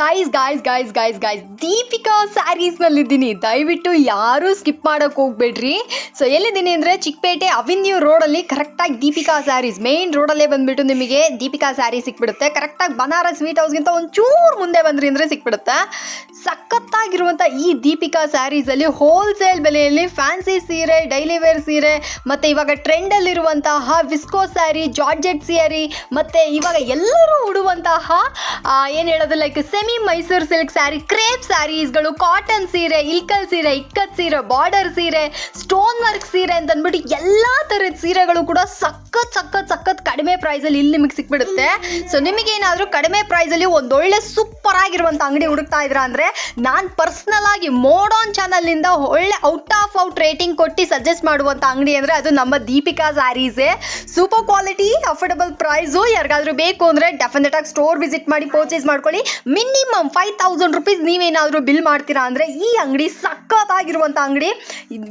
Guys guys guys guys guys Deepika ಸ್ಯಾರೀಸ್ನಲ್ಲಿದ್ದೀನಿ ದಯವಿಟ್ಟು ಯಾರೂ skip ಮಾಡೋಕೆ ಹೋಗ್ಬೇಡ್ರಿ. ಸೊ ಎಲ್ಲಿದ್ದೀನಿ ಅಂದರೆ ಚಿಕ್ಕಪೇಟೆ ಅವಿನ್ಯೂ ರೋಡಲ್ಲಿ ಕರೆಕ್ಟಾಗಿ ದೀಪಿಕಾ ಸ್ಯಾರೀಸ್ ಮೇನ್ ರೋಡಲ್ಲೇ ಬಂದ್ಬಿಟ್ಟು ನಿಮಗೆ ದೀಪಿಕಾ ಸ್ಯಾರಿ ಸಿಕ್ಬಿಡುತ್ತೆ. ಕರೆಕ್ಟಾಗಿ ಬನಾರಸ್ ಸ್ವೀಟ್ ಹೌಸ್ಗಿಂತ ಒಂಚೂರು ಮುಂದೆ ಬಂದ್ರಿ ಅಂದರೆ ಸಿಕ್ಬಿಡುತ್ತೆ. ಸಖತ್ತಾಗಿರುವಂಥ ಈ ದೀಪಿಕಾ ಸ್ಯಾರೀಸಲ್ಲಿ ಹೋಲ್ಸೇಲ್ ಬೆಲೆಯಲ್ಲಿ ಫ್ಯಾನ್ಸಿ ಸೀರೆ ಡೈಲಿ ವೇರ್ ಸೀರೆ, ಮತ್ತು ಇವಾಗ ಟ್ರೆಂಡಲ್ಲಿರುವಂತಹ ವಿಸ್ಕೋ ಸ್ಯಾರಿ ಜಾರ್ಜೆಟ್ ಸ್ಯಾರಿ ಮತ್ತು ಇವಾಗ ಎಲ್ಲರೂ ಉಡುವಂತಹ ಏನು ಹೇಳೋದು like semi Mysuru silk saree, crepe ಸ್ಯಾರೀಸ್ಗಳು cotton ಸೀರೆ, ಇಲ್ಕಲ್ ಸೀರೆ, ಇಕ್ಕತ್ ಸೀರೆ ಬಾರ್ಡರ್ ಸೀರೆ ಸ್ಟೋನ್ ವರ್ಕ್ ಸೀರೆ ಅಂತ ಅಂದ್ಬಿಟ್ಟು ಎಲ್ಲ ಥರದ ಸೀರೆಗಳು ಕೂಡ ಸಖತ್ ಸಖತ್ ಸಖತ್ ಕಡಿಮೆ ಪ್ರೈಸಲ್ಲಿ ಇಲ್ಲಿ ನಿಮಗೆ ಸಿಕ್ಬಿಡುತ್ತೆ. ಸೊ ನಿಮಗೇನಾದರೂ ಕಡಿಮೆ ಪ್ರೈಸಲ್ಲಿ ಒಂದೊಳ್ಳೆ ಸೂಪರ್ ಆಗಿರುವಂಥ ಅಂಗಡಿ ಹುಡುಕ್ತಾ ಇದ್ರ ಅಂದರೆ ನಾನು ಪರ್ಸ್ನಲ್ ಆಗಿ ಮೋಡಾನ್ ಚಾನಲ್ನಿಂದ ಒಳ್ಳೆ ಔಟ್ ಆಫ್ ಔಟ್ ರೇಟಿಂಗ್ ಕೊಟ್ಟು ಸಜೆಸ್ಟ್ ಮಾಡುವಂಥ ಅಂಗಡಿ ಅಂದರೆ ಅದು ನಮ್ಮ ದೀಪಿಕಾ ಸ್ಯಾರೀಸೇ. ಸೂಪರ್ ಕ್ವಾಲಿಟಿ ಅಫೋರ್ಡಬಲ್ ಪ್ರೈಸು ಯಾರಿಗಾದ್ರೂ ಬೇಕು ಅಂದರೆ ಡೆಫಿನೆಟ್ ಆಗಿ ಸ್ಟೋರ್ ವಿಸಿಟ್ ಮಾಡಿ ಪರ್ಚೇಸ್ ಮಾಡ್ಕೊಳ್ಳಿ. ಮಿನಿಮಮ್ ಫೈವ್ ತೌಸಂಡ್ ರುಪೀಸ್ ನೀವೇನಾದರೂ ಬಿಲ್ ಮಾಡ್ತೀರಾ ಅಂದರೆ ಈ ಅಂಗಡಿ ಸಖತ್ತಾಗಿರುವಂಥ ಅಂಗಡಿ.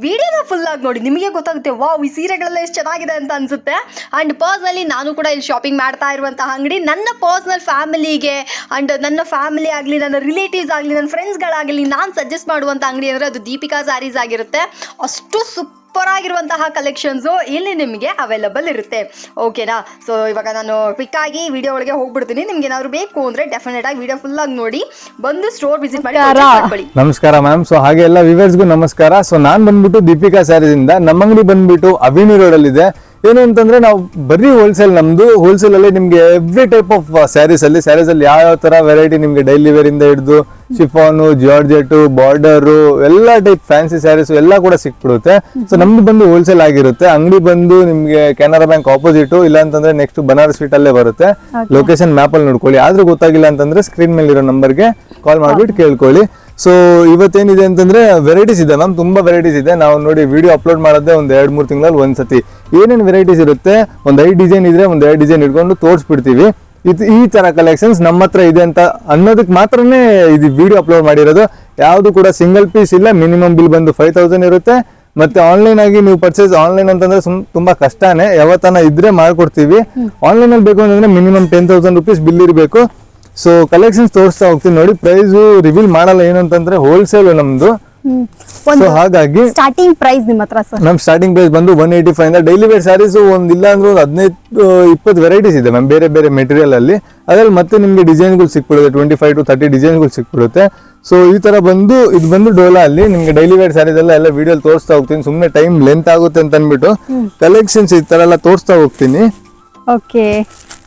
ವಿಡಿಯೋನ ಫುಲ್ ಆಗಿ ನೋಡಿ, ನಿಮಗೆ ಗೊತ್ತಾಗುತ್ತೆ, ವಾವ್, ಈ ಸೀರೆಗಳೆಲ್ಲ ಎಷ್ಟು ಚೆನ್ನಾಗಿದೆ ಅಂತ ಅನಿಸುತ್ತೆ. ಆ್ಯಂಡ್ ಪರ್ಸ್ನಲಿ ನಾನು ಕೂಡ ಇಲ್ಲಿ ಶಾಪಿಂಗ್ ಮಾಡ್ತಾ ಇರುವಂಥ ಅಂಗಡಿ. ನನ್ನ ಪರ್ಸ್ನಲ್ ಫ್ಯಾಮಿಲಿಗೆ ಆ್ಯಂಡ್ ನನ್ನ ಫ್ಯಾಮಿಲಿ ಆಗಲಿ, ನನ್ನ ರಿಲೇಟಿವ್ಸ್ ಆಗಲಿ, ನನ್ನ ಫ್ರೆಂಡ್ಸ್ಗಳಾಗಲಿ ನಾನು ಸಜೆಸ್ಟ್ ಮಾಡುವಂಥ ಅಂಗಡಿ ಅಂದರೆ ಅದು ದೀಪಿಕಾ ಸ್ಯಾರೀಸ್ ಆಗಿರುತ್ತೆ. ಅಷ್ಟು ಸೂಪರ್ ಆಗಿರುವಂತಹ ಕಲೆಕ್ಷನ್ಸು ಇಲ್ಲಿ ನಿಮಗೆ ಅವೈಲಬಲ್ ಇರುತ್ತೆ. ಓಕೆನಾ ಸೊ ಇವಾಗ ನಾನು ಕ್ವಿಕ್ ಆಗಿ ವಿಡಿಯೋ ಒಳಗೆ ಹೋಗ್ಬಿಡ್ತೀನಿ. ನಿಮ್ಗೆ ಏನಾದ್ರು ಬೇಕು ಅಂದ್ರೆ ಡೆಫಿನೆಟ್ ಆಗಿ ವಿಡಿಯೋ ಫುಲ್ ಆಗಿ ನೋಡಿ. ಬಂದು ಸ್ಟೋರ್ ವಿಸಿಟ್ ಮಾಡಿ ನಮಸ್ಕಾರ. ಮಾಡ್ಕೊಳ್ಳಿ. ನಮಸ್ಕಾರ ಮ್ಯಾಮ್ ಸೊ ಹಾಗೆ ಎಲ್ಲ ವಿವರ್ಸ್ಗೂ ನಮಸ್ಕಾರ. ಸೊ ನಾನು ಬಂದ್ಬಿಟ್ಟು ದೀಪಿಕಾ ಸ್ಯಾರೀಸ್ ಇಂದ ನಮ್ಮ ಅಂಗಡಿ ಬಂದ್ಬಿಟ್ಟು ಅವಿನಿ ರೋಡ್ ಅಲ್ಲಿ ಇದೆ ಏನು ಅಂತಂದ್ರೆ ನಾವು ಬರೀ ಹೋಲ್ಸೇಲ್ ನಮ್ದು. ಹೋಲ್ಸೇಲ್ ಅಲ್ಲಿ ನಿಮ್ಗೆ ಎವ್ರಿ ಟೈಪ್ ಆಫ್ ಸ್ಯಾರೀಸ್ ಅಲ್ಲಿ ಸ್ಯಾರೀಸ್ ಅಲ್ಲಿ ಯಾವ ಯಾವ ತರ ವೆರೈಟಿ ನಿಮ್ಗೆ ಡೈಲಿ ವೇರ್ ಇಂದ ಹಿಡಿದು ಶಿಫಾನು ಜಾರ್ಜೆಟ್ ಬಾರ್ಡರ್ ಎಲ್ಲ ಟೈಪ್ ಫ್ಯಾನ್ಸಿ ಸ್ಯಾರೀಸ್ ಎಲ್ಲ ಕೂಡ ಸಿಕ್ಬಿಡುತ್ತೆ. ಸೊ ನಮ್ದು ಬಂದು ಹೋಲ್ಸೇಲ್ ಆಗಿರುತ್ತೆ. ಅಂಗಡಿ ಬಂದು ನಿಮ್ಗೆ ಕೆನರಾ ಬ್ಯಾಂಕ್ ಆಪೋಸಿಟ್ ಇಲ್ಲ ಅಂತಂದ್ರೆ ನೆಕ್ಸ್ಟ್ ಬನಾರಸ್ ಸ್ಟ್ರೀಟ್ ಅಲ್ಲೇ ಬರುತ್ತೆ. ಲೊಕೇಶನ್ ಮ್ಯಾಪ್ ಅಲ್ಲಿ ನೋಡ್ಕೊಳ್ಳಿ. ಆದ್ರೂ ಗೊತ್ತಾಗಿಲ್ಲ ಅಂತಂದ್ರೆ ಸ್ಕ್ರೀನ್ ಮೇಲೆ ಇರೋ ನಂಬರ್ಗೆ ಕಾಲ್ ಮಾಡ್ಬಿಟ್ಟು ಕೇಳ್ಕೊಳ್ಳಿ. ಸೊ ಇವತ್ತೇನಿದೆ ಅಂತಂದ್ರೆ ವೆರೈಟೀಸ್ ಇದೆ. ಮ್ಯಾಮ್ ತುಂಬಾ ವೆರೈಟೀಸ್ ಇದೆ. ನಾವು ನೋಡಿ ವಿಡಿಯೋ ಅಪ್ಲೋಡ್ ಮಾಡೋದೇ ಒಂದು ಎರಡು ಮೂರು ತಿಂಗಳಲ್ಲಿ ಒಂದ್ಸತಿ. ಏನೇನು ವೆರೈಟೀಸ್ ಇರುತ್ತೆ? ಒಂದು ಐದು ಡಿಸೈನ್ ಇದ್ರೆ ಒಂದು ಎರಡು ಡಿಸೈನ್ ಇಟ್ಕೊಂಡು ತೋರಿಸ್ಬಿಡ್ತೀವಿ. ಇದು ಈ ತರ ಕಲೆಕ್ಷನ್ಸ್ ನಮ್ಮ ಹತ್ರ ಇದೆ ಅಂತ ಅನ್ನೋದಕ್ಕೆ ಮಾತ್ರನೇ ಇದು ವಿಡಿಯೋ ಅಪ್ಲೋಡ್ ಮಾಡಿರೋದು. ಯಾವುದು ಕೂಡ ಸಿಂಗಲ್ ಪೀಸ್ ಇಲ್ಲ. ಮಿನಿಮಮ್ ಬಿಲ್ ಬಂದು ಫೈವ್ ತೌಸಂಡ್ ಇರುತ್ತೆ. ಮತ್ತೆ ಆನ್ಲೈನ್ ಆಗಿ ನೀವು ಪರ್ಚೇಸ್ ಆನ್ಲೈನ್ ಅಂತಂದ್ರೆ ಸುಮ್ ತುಂಬಾ ಕಷ್ಟನೇ. ಯಾವತ್ತನ ಇದ್ರೆ ಮಾಡ್ಕೊಡ್ತೀವಿ. ಆನ್ಲೈನ್ ಅಲ್ಲಿ ಬೇಕು ಅಂತಂದ್ರೆ minimum ten thousand rupees bill ಇರಬೇಕು. ಸೊ ಕಲೆಕ್ಷನ್ಸ್ ತೋರಿಸ್ತಾ ಹೋಗ್ತೀನಿ. ನೋಡಿ ಪ್ರೈಸ್ ರಿವೀಲ್ ಮಾಡಲ್ಲ ಏನು ಅಂತಂದ್ರೆ ಹೋಲ್ಸೇಲ್ ನಮ್ದು. ಸೊ ಹಾಗಾಗಿ ಸ್ಟಾರ್ಟಿಂಗ್ ಪ್ರೈಸ್ ನಿಮ್ಮ ಹತ್ರ ಸರ್ ನಮ್ ಸ್ಟಾರ್ಟಿಂಗ್ ಪ್ರೈಸ್ ಬಂದು ಒನ್ ಏಯ್ಟಿ ಫೈವ್ ಇಂದ ಡೈಲಿ ವೇರ್ ಸ್ಯಾರೀಸ್ ಒಂದ್ ಇಲ್ಲ ಅಂದ್ರೆ ಒಂದು ಹದಿನೈದು ಇಪ್ಪತ್ತು ವೆರೈಟೀಸ್ ಇದೆ ಮ್ಯಾಮ್ ಬೇರೆ ಬೇರೆ ಮೆಟೀರಿಯಲ್ ಅಲ್ಲಿ. ಅದ್ರಲ್ಲಿ ಮತ್ತೆ ನಿಮ್ಗೆ ಡಿಸೈನ್ಗಳು ಸಿಕ್ಬಿಡುತ್ತೆ ಟ್ವೆಂಟಿ ಫೈವ್ ಟು ತರ್ಟಿ ಡಿಸೈನ್ಗಳು ಸಿಕ್ಬಿಡುತ್ತೆ. ಸೊ ಈ ತರ ಬಂದು ಇದು ಬಂದು ಡೋಲಾ ಅಲ್ಲಿ ನಿಮ್ಗೆ ಡೈಲಿ ವೇರ್ ಸ್ಯಾರೀಸ್ ಎಲ್ಲ ಎಲ್ಲ ವಿಡಿಯೋ ತೋರಿಸ್ತಾ ಹೋಗ್ತೀನಿ. ಸುಮ್ಮನೆ ಟೈಮ್ ಲೆಂತ್ ಆಗುತ್ತೆ ಅಂತ ಅಂದ್ಬಿಟ್ಟು ಕಲೆಕ್ಷನ್ಸ್ ಈ ತರ ಎಲ್ಲ ತೋರಿಸ್ತಾ ಹೋಗ್ತೀನಿ. Okay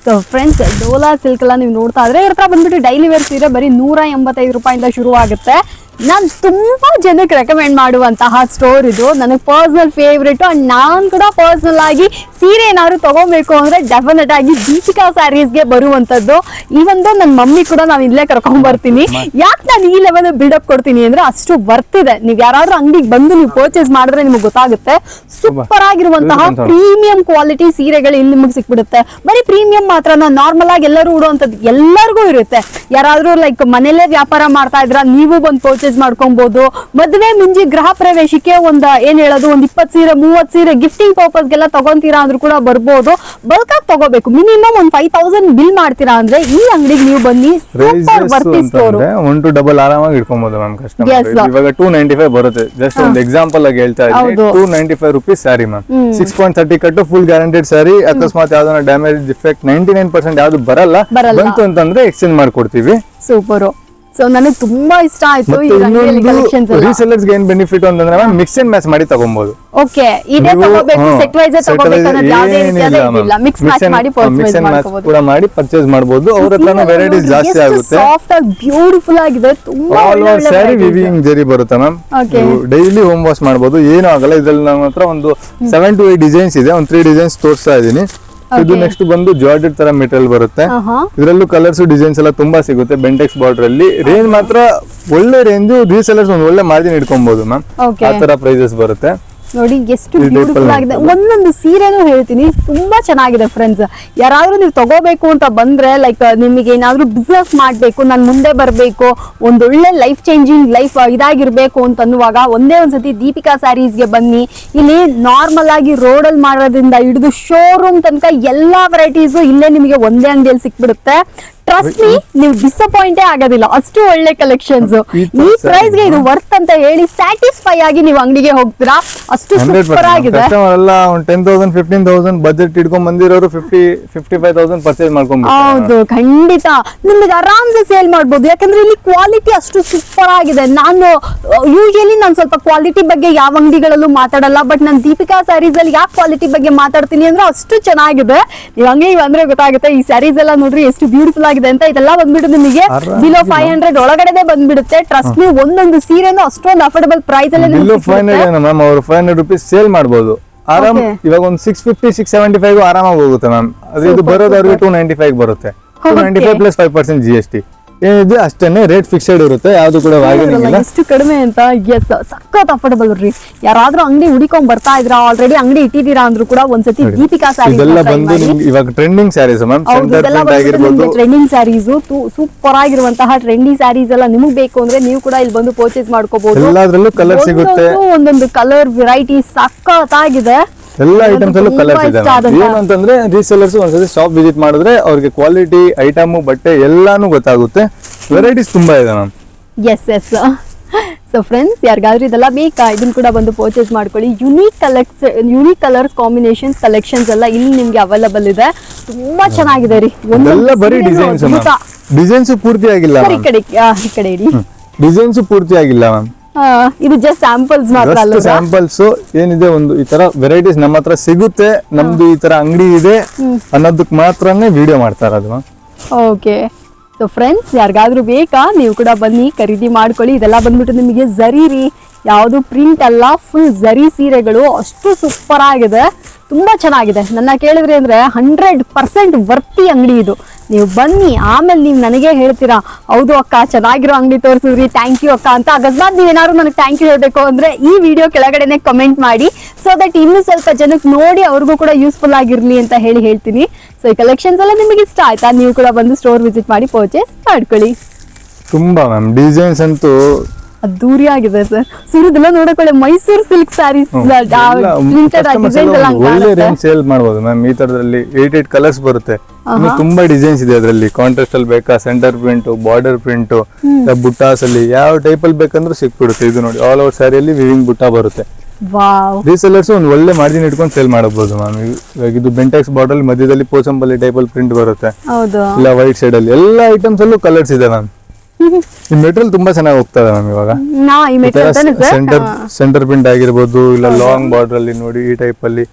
so friends Dola silk ಎಲ್ಲ ನೀವು ನೋಡ್ತಾ ಇದ್ರೆ ಇವ್ರ ಹತ್ರ ಬಂದ್ಬಿಟ್ಟು ಡೈಲಿ ವೇರ್ ಸೀರೆ ಬರೀ ನೂರ ಎಂಬತ್ತೈದು ರೂಪಾಯಿಂದ ಶುರು ಆಗುತ್ತೆ ನಾನು ತುಂಬಾ ಜನಕ್ಕೆ ರೆಕಮೆಂಡ್ ಮಾಡುವಂತಹ ಸ್ಟೋರ್ ಇದು. ನನಗೆ ಪರ್ಸನಲ್ ಫೇವ್ರೇಟ್ ಅಂಡ್ ನಾನು ಕೂಡ ಪರ್ಸನಲ್ ಆಗಿ ಸೀರೆ ಏನಾದ್ರು ತಗೋಬೇಕು ಅಂದ್ರೆ ಡೆಫಿನೆಟ್ ಆಗಿ ದೀಪಿಕಾ ಸ್ಯಾರೀಸ್ಗೆ ಬರುವಂತದ್ದು. ಈ ಒಂದು ನನ್ನ ಮಮ್ಮಿ ಕೂಡ ನಾನು ಇಲ್ಲೇ ಕರ್ಕೊಂಡ್ ಬರ್ತೀನಿ. ಯಾಕೆ ನಾನು ಈ ಲೆವೆಲ್ ಬಿಲ್ಡಪ್ ಕೊಡ್ತೀನಿ ಅಂದ್ರೆ ಅಷ್ಟು ಬರ್ತಿದೆ ನೀವು ಯಾರಾದ್ರೂ ಅಂಗಡಿಗೆ ಬಂದು ನೀವು ಪರ್ಚೇಸ್ ಮಾಡಿದ್ರೆ ನಿಮಗೆ ಗೊತ್ತಾಗುತ್ತೆ. ಸೂಪರ್ ಆಗಿರುವಂತಹ ಪ್ರೀಮಿಯಂ ಕ್ವಾಲಿಟಿ ಸೀರೆಗಳು ಇಲ್ಲಿ ನಿಮಗೆ ಸಿಕ್ಬಿಡುತ್ತೆ. ಬರೀ ಪ್ರೀಮಿಯಂ ಮಾತ್ರ ನಾರ್ಮಲ್ ಆಗಿ ಎಲ್ಲರೂ ಉಡುವಂಥದ್ದು ಎಲ್ಲರಿಗೂ ಇರುತ್ತೆ. ಯಾರಾದ್ರೂ ಲೈಕ್ ಮನೆಯಲ್ಲೇ ವ್ಯಾಪಾರ ಮಾಡ್ತಾ ಇದ್ರ ನೀವು ಬಂದು ಪರ್ಚೇಸ್ ಮಾಡ್ಕೊಬಹುದು ಮದುವೆ ಮುಂಜಿ ಗೃಹ ಪ್ರವೇಶಕ್ಕೆ ಒಂದ್ ಏನ್ ಹೇಳೋದು ಒಂದ್ ಇಪ್ಪತ್ ಸೀರೆ ಮೂವತ್ ಸೀರೆ ಗಿಫ್ಟಿಂಗ್ ಪರ್ಪಸ್ ಗೆಲ್ಲ ತಗೊಂತೀರಾ ಅಂದ್ರೂ ಕೂಡ ಬರ್ಬೋದು. ಬಲ್ಕ್ ಆಗಿ ತಗೋಬೇಕು. ಮಿನಿಮಮ್ ಒಂದ್ ಫೈವ್ ತೌಸಂಡ್ ಬಿಲ್ ಮಾಡ್ತೀರಾ ಅಂದ್ರೆ ಈ ಅಂಗಡಿಗೆ ನೀವು ಬನ್ನಿ. ಒನ್ ಟು ಡಬಲ್ ಆರಾಮಾಗಿ ಇಟ್ಕೊಬಹುದು ಮ್ಯಾಮ್ ಕಸ್ಟಮರ್ ಇವಾಗ ಟೂ ನೈಂಟಿ ಫೈವ್ ಬರುತ್ತೆ. ಜಸ್ಟ್ ಒಂದು ಎಕ್ಸಾಂಪಲ್ ಆಗಿ ಹೇಳ್ತಾ ಇದ್ದೀನಿ. Two ninety five rupees saree ma'am six point thirty cut full guaranteed saree ಅಕಸ್ಮಾತ್ ಯಾವ್ದಾರ damage defect ninety nine percent ಯಾವ್ದು ಬರಲ್ಲ. ಬರಲ್ಲ. ಬಂತು ಅಂತಂದ್ರೆ ಎಕ್ಸ್ಚೇಂಜ್ ಮಾಡ್ಕೊಡ್ತೀವಿ. ಸೂಪರ್ ಸೊ ನನಗೆ ತುಂಬಾ ಇಷ್ಟ ಆಯ್ತು ಈ ಕಲೆಕ್ಷನ್ಸ್ ರೀಸೆಲ್ಲರ್ಸ್ ಏನ್ ಬೆನಿಫಿಟ್ ಅಂತಂದ್ರೆ ಮ್ಯಾಮ್ ಮಿಕ್ಸ್ ಅಂಡ್ ಮ್ಯಾಚ್ ಮಾಡಿ ತಗೊಬಹುದು ಓಕೆ ಇದೇ ತಗೋಬೇಕು ಸೆಟ್ ವೈಸ್ ತಗೋಬೇಕು ಅನ್ನೋದು ಯಾವುದೇ ಮಿಕ್ಸ್ ಮ್ಯಾಚ್ ಮಾಡಿ ಪರ್ಚೇಸ್ ಮಾಡ್ಕೋಬಹುದು ಕೂಡ ಮಾಡಿ ಪರ್ಚೇಸ್ ಮಾಡಬಹುದು ಅವ್ರ ಹತ್ರ ವೆರೈಟೀಸ್ ಜಾಸ್ತಿ ಆಗುತ್ತೆ. ಸಾಫ್ಟ್ ಆಗಿ ಬ್ಯೂಟಿಫುಲ್ ಆಗಿದೆ. ತುಂಬಾ ಒಳ್ಳೆ ಸ್ಯಾರಿ ವಿವಿಂಗ್ ಜರಿ ಬರುತ್ತೆ ಮ್ಯಾಮ್. ಡೈಲಿ ಹೋಮ್ ವಾಶ್ ಮಾಡಬಹುದು ಏನು ಆಗಲ್ಲ. ಇದ್ರಲ್ಲಿ ನಮ್ಮ ಹತ್ರ ಒಂದು ಸೆವೆನ್ ಟು ಏಟ್ ಡಿಸೈನ್ಸ್ ಇದೆ. ಒಂದು ತ್ರೀ ಡಿಸೈನ್ಸ್ ತೋರಿಸ್ತಾ ಇದೀನಿ ಇದು ನೆಕ್ಸ್ಟ್ ಬಂದು ಜಾರ್ಜೆಟ್ ತರ ಮೆಟೀರಿಯಲ್ ಬರುತ್ತೆ. ಇದರಲ್ಲೂ ಕಲರ್ಸ್ ಡಿಸೈನ್ಸ್ ಎಲ್ಲ ತುಂಬಾ ಸಿಗುತ್ತೆ ಬೆಂಟೆಕ್ಸ್ ಬಾರ್ಡರ್ ಅಲ್ಲಿ. ರೇಂಜ್ ಮಾತ್ರ ಒಳ್ಳೆ ರೇಂಜ್ ರೀಸೆಲರ್ಸ್ ಒಂದು ಒಳ್ಳೆ ಮಾರ್ಜಿನ್ ಇಟ್ಕೊಬಹುದು ಮ್ಯಾಮ್. ಆ ತರ ಪ್ರೈಸಸ್ ಬರುತ್ತೆ. ನೋಡಿ ಎಷ್ಟು ಬ್ಯೂಟಿಫುಲ್ ಆಗಿದೆ. ಒಂದೊಂದು ಸೀರೆನೂ ಹೇಳ್ತೀನಿ. ತುಂಬಾ ಚೆನ್ನಾಗಿದೆ ಫ್ರೆಂಡ್ಸ್ ಯಾರಾದ್ರೂ ನೀವು ತಗೋಬೇಕು ಅಂತ ಬಂದ್ರೆ ಲೈಕ್ ನಿಮಗೆ ಏನಾದ್ರೂ ಬಿಸ್ನೆಸ್ ಮಾಡ್ಬೇಕು ನಾನು ಮುಂದೆ ಬರಬೇಕು ಒಂದೊಳ್ಳೆ ಲೈಫ್ ಚೇಂಜಿಂಗ್ ಲೈಫ್ ಇದಾಗಿರ್ಬೇಕು ಅಂತ ಅನ್ನುವಾಗ ಒಂದೇ ಒಂದ್ಸತಿ ದೀಪಿಕಾ ಸ್ಯಾರೀಸ್ಗೆ ಬನ್ನಿ. ಇಲ್ಲಿ ನಾರ್ಮಲ್ ಆಗಿ ರೋಡಲ್ಲಿ ಮಾಡೋದ್ರಿಂದ ಹಿಡಿದು ಶೋರೂಮ್ ತನಕ ಎಲ್ಲಾ ವೆರೈಟೀಸು ಇಲ್ಲೇ ನಿಮಗೆ ಒಂದೇ ಅಂಗಡಿಯಲ್ಲಿ ಸಿಕ್ಬಿಡುತ್ತೆ. ಟ್ರಸ್ಟ್ ಮೀ ನೀವು ಡಿಸಪಾಯಿಂಟೇ ಆಗೋದಿಲ್ಲ. ಅಷ್ಟು ಒಳ್ಳೆ ಕಲೆಕ್ಷನ್ಸ್ ಈ ಪ್ರೈಸ್ಗೆ ಇದು ವರ್ತ್ ಅಂತ ಹೇಳಿ ಸ್ಯಾಟಿಸ್ಫೈ ಆಗಿ ನೀವು ಅಂಗಡಿಗೆ ಹೋಗ್ತೀರಾ? ಅಷ್ಟು ಸೂಪರ್ ಆಗಿದೆ. ಕಸ್ಟಮರ್ ಎಲ್ಲ ಒಂದು ten thousand fifteen thousand budget ಇಟ್ಕೊಂಡ್ ಬಂದಿರೋರು fifty fifty five thousand purchase ಮಾಡ್ಕೊಂಡು ಹೌದು ಖಂಡಿತ. ನಿಮಗೆ ಆರಾಮ್ಸೆ ಸೇಲ್ ಮಾಡ್ಬೋದು. ಯಾಕಂದ್ರೆ ಇಲ್ಲಿ ಕ್ವಾಲಿಟಿ ಅಷ್ಟು ಸೂಪರ್ ಆಗಿದೆ. ನಾನು ಯೂಶಲಿ ನಾನು ಸ್ವಲ್ಪ ಕ್ವಾಲಿಟಿ ಬಗ್ಗೆ ಯಾವ ಅಂಗಡಿಗಳಲ್ಲೂ ಮಾತಾಡಲ್ಲ ಬಟ್ ನಾನು ದೀಪಿಕಾ ಸ್ಯಾರೀಸ್ ಅಲ್ಲಿ ಯಾಕೆ ಕ್ವಾಲಿಟಿ ಬಗ್ಗೆ ಮಾತಾಡ್ತೀನಿ ಅಂದ್ರೆ ಅಷ್ಟು ಚೆನ್ನಾಗಿದೆ. ನೀವು ಅಂಗಡಿಗೆ ಬಂದ್ರೆ ಗೊತ್ತಾಗುತ್ತೆ. ಈ ಸ್ಯಾರೀಸ್ ಎಲ್ಲ ನೋಡ್ರಿ ಎಷ್ಟು ಬ್ಯೂಟಿಫುಲ್ ಆಗಿದೆ ಅಂತ ಇದೆಲ್ಲ ಬಂದ್ಬಿಟ್ಟು ನಿಮಗೆ ಬಿಲೋ ಫೈವ್ ಹಂಡ್ರೆಡ್ ಒಳಗಡೆ ಬಂದ್ಬಿಡುತ್ತೆ. ಟ್ರಸ್ಟ್ ನೀವು ಒಂದೊಂದು ಸೀರೆನೂ ಅಷ್ಟೊಂದು ಅಫೋರ್ಡಬಲ್ ಪ್ರೈಸ್ ಅಲ್ಲಿ ಬಿಲೋ ಫೈವ್ ಹಂಡ್ರೆಡ್ ಮ್ಯಾಮ್ ಅವರು ಫೈವ್ ಹಂಡ್ರೆಡ್ ರುಪೀಸ್ ಸೇಲ್ ಮಾಡ್ಬೋದು. ಆರಾಮ್. ಇವಾಗ ಒಂದು six fifty six seventy five ಆರಾಮಾಗಿ ಹೋಗುತ್ತೆ ಮ್ಯಾಮ್ ಅದು ಇದು ಬರೋದು ಅವ್ರಿಗೆ. ಟೂ ನೈಂಟಿ ಫೈವ್ ಬರುತ್ತೆ. Two ninety. Five plus five percent G S T ಏನಿದೆ ಅಷ್ಟೇನೆ ರೇಟ್ ಫಿಕ್ಸೆಡ್ ಇರುತ್ತೆ ಯಾವುದು ಕೂಡ ನೋಡಿದ್ರಲ್ಲ ಎಷ್ಟು ಕಡಿಮೆ ಅಂತ ಎಸ್ ಸಖತ್ ಅಫೋರ್ಡಬಲ್ ರೀ ಯಾರಾದ್ರೂ ಅಂಗಡಿ ಹುಡಿಕೊಂಡ್ ಬರ್ತಾ ಇದ್ರ ಆಲ್ರೆಡಿ ಅಂಗಡಿ ಇಟ್ಟಿದ್ದೀರಾ ಅಂದ್ರೂ ಕೂಡ ಒಂದ್ಸತಿ ದೀಪಿಕಾ ಸ್ಯಾರೀಸ್ ಇದೆಲ್ಲ ಬಂದು ನಿಮ್ಗೆ ಇವಾಗ trending sarees ma'am trending sarees super ಆಗಿರುವಂತಹ ಟ್ರೆಂಡಿ ಸ್ಯಾರೀಸ್ ಎಲ್ಲ ನಿಮಗ್ ಬೇಕು ಅಂದ್ರೆ ನೀವು ಕೂಡ ಇಲ್ಲಿ ಬಂದು ಪರ್ಚೇಸ್ ಮಾಡ್ಕೋಬಹುದು ಎಲ್ಲಾದ್ರಲ್ಲೂ ಕಲರ್ ಸಿಗುತ್ತೆ. ಒಂದೊಂದು ಕಲರ್ ವೆರೈಟಿ ಸಖತ್ತಾಗಿದೆ. ಎಲ್ಲ ಐಟಮ್ಸ್ ಅಲ್ಲೂ ಕಲರ್ಸ್ ಇದೆ. ಏನು ಅಂತಂದ್ರೆ ರೀಸೆಲ್ಲರ್ಸ್ ಒಂದ್ಸತಿ ಶಾಪ್ ವಿಸಿಟ್ ಮಾಡಿದ್ರೆ ಅವ್ರಿಗೆ ಕ್ವಾಲಿಟಿ ಐಟಮ್ ಬಟ್ಟೆ ಎಲ್ಲಾನು ಗೊತ್ತಾಗುತ್ತೆ. ವೆರೈಟೀಸ್ ತುಂಬಾ ಇದೆ ma'am. Yes yes so friends ಯಾರಿಗಾದ್ರೂ ಇದೆಲ್ಲ ಬೇಕಾ? ಇದನ್ನ ಕೂಡ ಬಂದು ಪರ್ಚೇಸ್ ಮಾಡ್ಕೊಳ್ಳಿ. Unique collects unique colours combinations collections ಎಲ್ಲ ಇಲ್ಲಿ ನಿಮ್ಗೆ ಅವೈಲಬಲ್ ಇದೆ. ತುಂಬಾ ಚೆನ್ನಾಗಿದೆ ರೀ. ಒಂದೆಲ್ಲ ಬರೀ ಡಿಸೈನ್ಸ್. ಡಿಸೈನ್ಸ್ ಪೂರ್ತಿ ಆಗಿಲ್ಲ ಈ ಕಡೆ ಈ ಕಡೆ ಇಡಿ. ಡಿಸೈನ್ಸ್ ಪೂರ್ತಿ ಆಗಿಲ್ಲ ಮ್ಯಾಮ್. ಇದು ಜಸ್ಟ್ ಸ್ಯಾಂಪಲ್ಸ್ ಮಾತ್ರ ಅಲ್ಲ ಸ್ಯಾಂಪಲ್ಸ್ ಏನಿದೆ ಒಂದು ಈ ತರ ವೆರೈಟೀಸ್ ನಮ್ಮ ಹತ್ರ ಸಿಗುತ್ತೆ ನಮ್ದು ಈ ತರ ಅಂಗಡಿ ಇದೆ ಅನ್ನೋದಕ್ಕೆ ಮಾತ್ರನೇ ವಿಡಿಯೋ ಮಾಡ್ತಾ ಇರೋದು ಓಕೆ ಸೊ ಫ್ರೆಂಡ್ಸ್ ಯಾರಿಗಾದ್ರೂ ಬೇಕಾ ನೀವು ಕೂಡ ಬನ್ನಿ ಖರೀದಿ ಮಾಡ್ಕೊಳ್ಳಿ ಇದೆಲ್ಲ ಬಂದ್ಬಿಟ್ಟು ನಿಮಗೆ ಸರಿ ರೀ ಯಾವುದು ಪ್ರಿಂಟ್ ಅಲ್ಲ ಫುಲ್ ಜರಿ ಸೀರೆಗಳು, ಅಷ್ಟು ಸೂಪರ್ ಆಗಿದೆ. ತುಂಬಾ ಚೆನ್ನಾಗಿದೆ. ನನ್ನ ಕೇಳಿದ್ರಿ ಅಂದ್ರೆ ಹಂಡ್ರೆಡ್ ಪರ್ಸೆಂಟ್ ವರ್ತಿ ಅಂಗಡಿ ಇದು. ನೀವು ಬನ್ನಿ, ಆಮೇಲೆ ನೀವು ನನಗೆ ಹೇಳ್ತೀರಾ, ಹೌದು ಅಕ್ಕ, ಚೆನ್ನಾಗಿರೋ ಅಂಗಡಿ ತೋರಿಸಿದ್ರಿ ಥ್ಯಾಂಕ್ ಯು ಅಕ್ಕ ಅಂತ. ಅಕಸ್ಮಾತ್ ನೀವೇನಾದ್ರು ನನಗೆ ಥ್ಯಾಂಕ್ ಯು ಹೇಳಬೇಕು ಅಂದ್ರೆ ಈ ವಿಡಿಯೋ ಕೆಳಗಡೆನೆ ಕಮೆಂಟ್ ಮಾಡಿ ಸೊ ದಟ್ ಇನ್ನೂ ಸ್ವಲ್ಪ ಜನಕ್ಕೆ ನೋಡಿ ಅವ್ರಿಗೂ ಕೂಡ ಯೂಸ್ಫುಲ್ ಆಗಿರಲಿ ಅಂತ ಹೇಳಿ ಹೇಳ್ತೀನಿ. ಸೊ ಈ ಕಲೆಕ್ಷನ್ಸ್ ಎಲ್ಲ ನಿಮಗೆ ಇಷ್ಟ ಆಯ್ತಾ? ನೀವು ಕೂಡ ಬಂದು ಸ್ಟೋರ್ ವಿಸಿಟ್ ಮಾಡಿ ಪರ್ಚೇಸ್ ಮಾಡ್ಕೊಳ್ಳಿ. ತುಂಬಾ ಮ್ಯಾಮ್ ಡಿಸೈನ್ಸ್ ಅಂತೂ ಅದ್ದೂರಿ ಆಗಿದೆ ಸರ್ ಸರ್ ಇದೆಲ್ಲ ನೋಡಕೊಳ್ಳಿ ಮೈಸೂರು ಸಿಲ್ಕ್ ಸ್ಯಾರೀಸ್ ಒಳ್ಳೆ ರೇಂಜ್ ಸೇಲ್ ಮಾಡ್ಬೋದು ಮ್ಯಾಮ್ ಈ ತರದಲ್ಲಿ ಏಟ್ ಏಟ್ ಕಲರ್ಸ್ ಬರುತ್ತೆ ತುಂಬಾ ಡಿಸೈನ್ಸ್ ಇದೆ ಅದರಲ್ಲಿ. ಕಾಂಟ್ರಾಸ್ಟ್ ಅಲ್ಲಿ ಬೇಕಾ ಸೆಂಟರ್ ಪ್ರಿಂಟ್ ಬಾರ್ಡರ್ ಪ್ರಿಂಟ್ ಬುಟ್ಟಾಸ್ ಅಲ್ಲಿ ಯಾವ ಟೈಪ್ ಅಲ್ಲಿ ಬೇಕಂದ್ರೂ ಸಿಕ್ಬಿಡುತ್ತೆ. ಇದು ನೋಡಿ ಆಲ್ ಓವರ್ ಸ್ಯಾರಿಯಲ್ಲಿ ವಿವಿಂಗ್ ಬುಟ್ಟ ಬರುತ್ತೆ. ರೀಸೆಲ್ಲರ್ಸ್ ಒಂದು ಒಳ್ಳೆ ಮಾರ್ಜಿನ್ ಇಟ್ಕೊಂಡು ಸೇಲ್ ಮಾಡಬಹುದು ಮ್ಯಾಮ್ ಇವಾಗ ಇದು ಬೆಂಟೆಕ್ಸ್ ಬಾಟಲ್ ಮಧ್ಯದಲ್ಲಿ ಪೋಸಂಬಲ್ಲಿ ಟೈಪ್ ಅಲ್ಲಿ ಪ್ರಿಂಟ್ ಬರುತ್ತೆ. ಇಲ್ಲ ವೈಟ್ ಸೈಡ್ ಅಲ್ಲಿ. ಎಲ್ಲ ಐಟಮ್ಸ್ ಅಲ್ಲೂ ಕಲರ್ಸ್ ಇದೆ ಮ್ಯಾಮ್ ಈ ಮೆಟೀರಿಯಲ್ ತುಂಬಾ ಚೆನ್ನಾಗಿ ಹೋಗ್ತದೆ ಮ್ಯಾಮ್ ಇವಾಗ. ನಾ ಈ ಮೆಟೀರಿಯಲ್ ತಾನೆ ಸರ್. ಸೆಂಟರ್ ಸೆಂಟರ್ ಪ್ರಿಂಟ್ ಆಗಿರ್ಬೋದು ಇಲ್ಲ ಲಾಂಗ್ ಬಾರ್ಡರ್ ಅಲ್ಲಿ ನೋಡಿ ಈ ಟೈಪ್ ಅಲ್ಲಿ.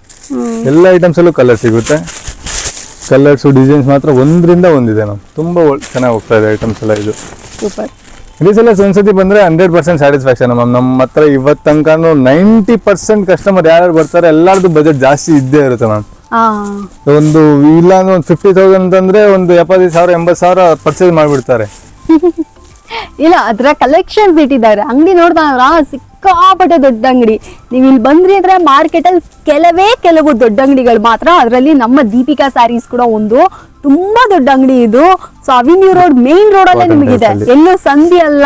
ಎಲ್ಲ ಐಟಮ್ಸ್ ಅಲ್ಲೂ ಕಲರ್ ಸಿಗುತ್ತೆ. ಕಲರ್ಸ್ ಡಿಸೈನ್ಸ್ ಮಾತ್ರ ಒಂದ್ರಿಂದ ಒಂದಿದೆ ಮ್ಯಾಮ್. ತುಂಬಾ ಚೆನ್ನಾಗಿ ಹೋಗ್ತಾ ಇದೆ ಐಟಮ್ಸ್ ಎಲ್ಲ ಇದು. ಸೂಪರ್ ರೀಸೆಲ್ಲರ್ಸ್ ಒಂದ್ಸತಿ ಬಂದ್ರೆ ಹಂಡ್ರೆಡ್ ಪರ್ಸೆಂಟ್ ಸ್ಯಾಟಿಸ್ಫ್ಯಾಕ್ಷನ್ ಮ್ಯಾಮ್. ನಮ್ಮ ಹತ್ರ ಇವತ್ ತನಕನೂ ನೈಂಟಿ ಪರ್ಸೆಂಟ್ ಕಸ್ಟಮರ್ ಯಾರು ಬರ್ತಾರೆ ಎಲ್ಲರದು ಬಜೆಟ್ ಜಾಸ್ತಿ ಇದ್ದೇ ಇರುತ್ತೆ ಮ್ಯಾಮ್. ಒಂದು ಇಲ್ಲ ಅಂದ್ರೆ ಒಂದು ಫಿಫ್ಟಿ ತೌಸಂಡ್ ಅಂದ್ರೆ ಒಂದು ಎಪ್ಪತ್ತೈದು ಸಾವಿರ ಎಂಬತ್ತು ಸಾವಿರ ಪರ್ಚೇಸ್ ಮಾಡಿಬಿಡ್ತಾರೆ. ಇಲ್ಲ ಅದ್ರ ಕಲೆಕ್ಷನ್ಸ್ ಇಟ್ಟಿದ್ದಾರೆ. ಅಂಗಡಿ ನೋಡ್ತಾರ ಸಿಕ್ಕಾಪಟ್ಟೆ ದೊಡ್ಡ ಅಂಗಡಿ. ನೀವು ಇಲ್ಲಿ ಬಂದ್ರಿ ಅಂದ್ರೆ ಮಾರ್ಕೆಟ್ ಅಲ್ಲಿ ಕೆಲವೇ ಕೆಲವು ದೊಡ್ಡ ಅಂಗಡಿಗಳು ಮಾತ್ರ. ಅದರಲ್ಲಿ ನಮ್ಮ ದೀಪಿಕಾ ಸ್ಯಾರೀಸ್ ಕೂಡ ಒಂದು. ತುಂಬಾ ದೊಡ್ಡ ಅಂಗಡಿ ಇದು. So Avenue Road main road ಅಲ್ಲೇ ನಿಮಗಿದೆ. ಎಲ್ಲೂ ಸಂಧಿ ಅಲ್ಲ.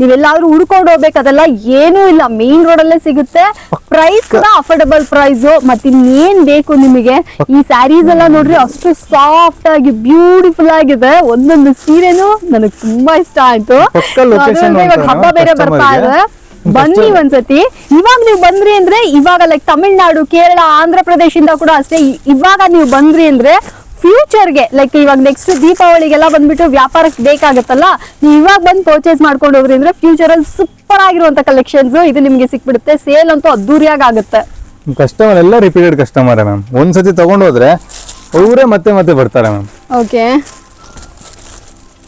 ನೀವೆಲ್ಲಾದ್ರೂ ಹುಡ್ಕೊಂಡು ಹೋಗ್ಬೇಕದೆಲ್ಲ ಏನೂ ಇಲ್ಲ. ಮೇನ್ ರೋಡ್ ಅಲ್ಲೇ ಸಿಗುತ್ತೆ. ಪ್ರೈಸ್ ಕೂಡ ಅಫೋರ್ಡಬಲ್ ಪ್ರೈಸ್ ಮತ್ತೆ ಇನ್ನೇನ್ ಬೇಕು ನಿಮಗೆ? ಈ ಸ್ಯಾರೀಸ್ ಎಲ್ಲ ನೋಡ್ರಿ ಅಷ್ಟು ಸಾಫ್ಟ್ ಆಗಿ ಬ್ಯೂಟಿಫುಲ್ ಆಗಿದೆ. ಒಂದೊಂದು ಸೀರೆನು ನನಗೆ ತುಂಬಾ ಇಷ್ಟ ಆಯ್ತು. ಹಬ್ಬ ಬೇರೆ ಬರ್ತಾ ಇದೆ. ಬನ್ನಿ ಒಂದ್ಸತಿ. ಇವಾಗ ನೀವು ಬಂದ್ರಿ ಅಂದ್ರೆ ಇವಾಗ ಲೈಕ್ ತಮಿಳ್ನಾಡು ಕೇರಳ ಆಂಧ್ರ ಪ್ರದೇಶದಿಂದ ಕೂಡ ಅಷ್ಟೇ. ಇವಾಗ ನೀವು ಬಂದ್ರಿ ಅಂದ್ರೆ ಫ್ಯೂಚರ್ಗೆ ಲೈಕ್ ಇವಾಗ ನೆಕ್ಸ್ಟ್ ದೀಪಾವಳಿಗೆಲ್ಲ ಬಂದ್ಬಿಟ್ಟು ವ್ಯಾಪಾರಕ್ಕೆ ಬೇಕಾಗತ್ತಲ್ಲ ನೀವು ಇವಾಗ ಬಂದು ಪರ್ಚೇಸ್ ಮಾಡ್ಕೊಂಡು ಹೋಗ್ರಿ ಅಂದ್ರೆ ಫ್ಯೂಚರ್ ಅಲ್ಲಿ ಸೂಪರ್ ಆಗಿರುವಂತ ಕಲೆಕ್ಷನ್ಸ್ ಇದು ನಿಮ್ಗೆ ಸಿಕ್ಬಿಡುತ್ತೆ. ಸೇಲ್ ಅಂತೂ ಅದ್ದೂರಿಯಾಗಿ ಆಗುತ್ತೆ. ಕಸ್ಟಮರ್ ಎಲ್ಲ ರಿಪೀಟೆಡ್ ಕಸ್ಟಮರ್ ಮ್ಯಾಮ್ ಒಂದ್ಸತಿ ತಗೊಂಡೋದ್ರೆ ಅವರೇ ಮತ್ತೆ ಮತ್ತೆ ಬರ್ತಾರೆ ಮ್ಯಾಮ್ ಓಕೆ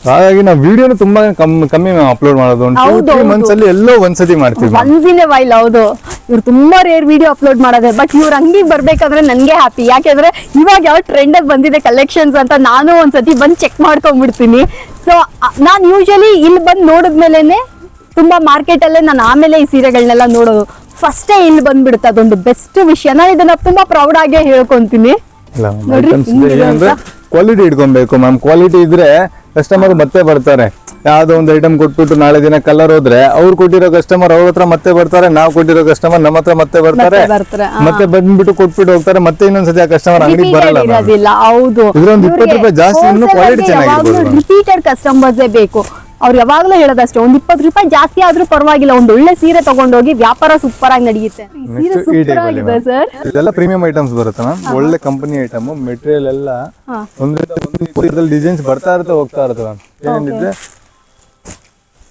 ಹಾಗಾಗಿ ನಾವು ವಿಡಿಯೋನು ತುಂಬಾ ಕಮ್ಮಿ ಕಮ್ಮಿ ಅಪ್ಲೋಡ್ ಮಾಡೋದು. ಒಂದು ಮಂತ್ಸ್ ಅಲ್ಲಿ ಎಲ್ಲೋ ಒಂದ್ಸತಿ ಮಾಡ್ತೀವಿ ಒನ್ಸ್ ಇನ್ ವೈಲ್ ಹೌದು. ಇವ್ರು ತುಂಬಾ ರೇರ್ ವಿಡಿಯೋ ಅಪ್ಲೋಡ್ ಮಾಡೋದೆ. ಬಟ್ ಇವ್ರ ಅಂಗಡಿಗೆ ಬರ್ಬೇಕಾದ್ರೆ ನನ್ಗೆ ಹ್ಯಾಪಿ ಯಾಕೆಂದ್ರೆ ಇವಾಗ ಯಾವ ಟ್ರೆಂಡ್ ಅಲ್ಲಿ ಬಂದಿದೆ ಕಲೆಕ್ಷನ್ಸ್ ಅಂತ ನಾನು ಒಂದ್ಸತಿ ಬಂದು ಚೆಕ್ ಮಾಡ್ಕೊಂಡ್ಬಿಡ್ತೀನಿ. ಸೊ ನಾನು ಯೂಶಲಿ ಇಲ್ಲಿ ಬಂದು ನೋಡಿದ್ಮೇಲೆನೆ ತುಂಬಾ ಮಾರ್ಕೆಟ್ ಅಲ್ಲೇ ನಾನು ಆಮೇಲೆ ಈ ಸೀರೆಗಳನ್ನೆಲ್ಲ ನೋಡೋದು. ಫಸ್ಟೇ ಇಲ್ಲಿ ಬಂದ್ಬಿಡುತ್ತೆ ಅದೊಂದು ಬೆಸ್ಟ್ ವಿಷಯ ನಾನು ಇದನ್ನ ತುಂಬಾ ಪ್ರೌಡ್ ಆಗಿ ಹೇಳ್ಕೊಂತೀನಿ. ಕ್ವಾಲಿಟಿ ಇಟ್ಕೊಬೇಕು. ಮ್ಯಾಮ್ ಕ್ವಾಲಿಟಿ ಇದ್ರೆ ಕಸ್ಟಮರ್ ಮತ್ತೆ ಬರ್ತಾರೆ. ಯಾವುದೋ ಒಂದು ಐಟಮ್ ಕೊಟ್ಬಿಟ್ಟು ನಾಳೆ ದಿನ ಕಲರ್ ಹೋದ್ರೆ ಅವ್ರು ಕೊಟ್ಟಿರೋ ಕಸ್ಟಮರ್ ಅವ್ರ ಹತ್ರ ಮತ್ತೆ ಬರ್ತಾರೆ ನಾವು ಕೊಟ್ಟಿರೋ ಕಸ್ಟಮರ್ ನಮ್ಮ ಹತ್ರ ಮತ್ತೆ ಬರ್ತಾರೆ. ಮತ್ತೆ ಬಂದ್ಬಿಟ್ಟು ಕೊಟ್ಬಿಟ್ಟು ಹೋಗ್ತಾರೆ ಮತ್ತೆ ಇನ್ನೊಂದ್ಸತಿ ಆ ಕಸ್ಟಮರ್ ಅಂಗಡಿ ಬರಲ್ಲ. ಹೌದು. ಇದ್ರೊಂದು ಇಪ್ಪತ್ತು ರೂಪಾಯಿ ಜಾಸ್ತಿ ಇನ್ನು ಕ್ವಾಲಿಟಿ ma'am. ರಿಪೀಟೆಡ್ ಕಸ್ಟಮರ್ಸೇ ಬೇಕು. ಅವ್ರು ಯಾವಾಗ್ಲೂ ಹೇಳೋದಷ್ಟೇ ಒಂದ್ ಇಪ್ಪತ್ತು ರೂಪಾಯಿ ಜಾಸ್ತಿ ಆದ್ರೂ ಪರವಾಗಿಲ್ಲ ಒಂದ್ ಒಳ್ಳೆ ಸೀರೆ ತಗೊಂಡೋಗಿ ವ್ಯಾಪಾರ ಸೂಪರ್ ಆಗಿ ನಡೆಯುತ್ತೆ. ಸೀರೆ ಸೂಪರ್ ಆಗಿದೆ ಸರ್ ಇದೆಲ್ಲ ಪ್ರೀಮಿಯಂ ಐಟಮ್ಸ್ ಬರುತ್ತೆ ಮ್ಯಾಮ್ ಒಳ್ಳೆ ಕಂಪನಿ ಐಟಮ್ ಮೆಟೀರಿಯಲ್ ಎಲ್ಲ. ಒಂದ್ರಿಂದ ಒಂದು ಡಿಸೈನ್ಸ್ ಬರ್ತಾ ಇರುತ್ತೆ ಹೋಗ್ತಾ ಇರುತ್ತೆ ಮ್ಯಾಮ್